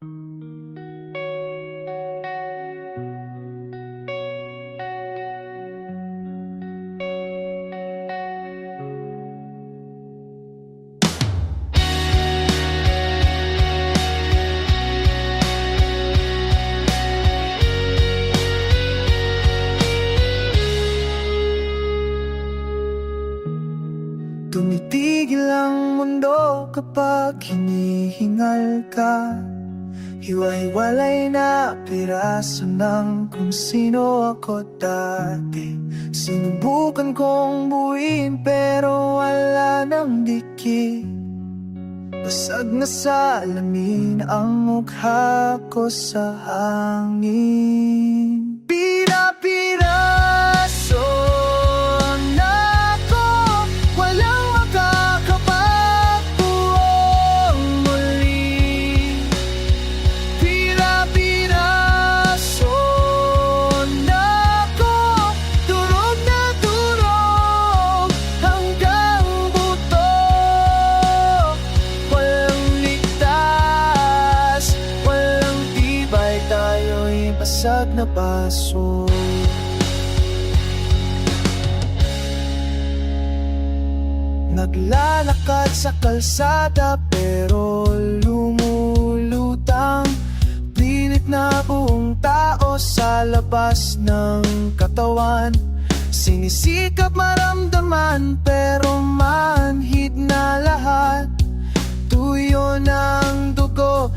Tumitigil ang mundo kapag hinihingal ka Hiwa-hiwalay na piraso ng kung sino ako dati. Sinubukan kong buuin pero wala nang dikit. Basag na sa ang mukha ko sa hangin bagsak na paso Naglalakad sa kalsada pero lumulutang. Pilit na buong tao sa labas ng katawan. Sinisikap maramdaman pero manhid na lahat. Tuyo ng dugo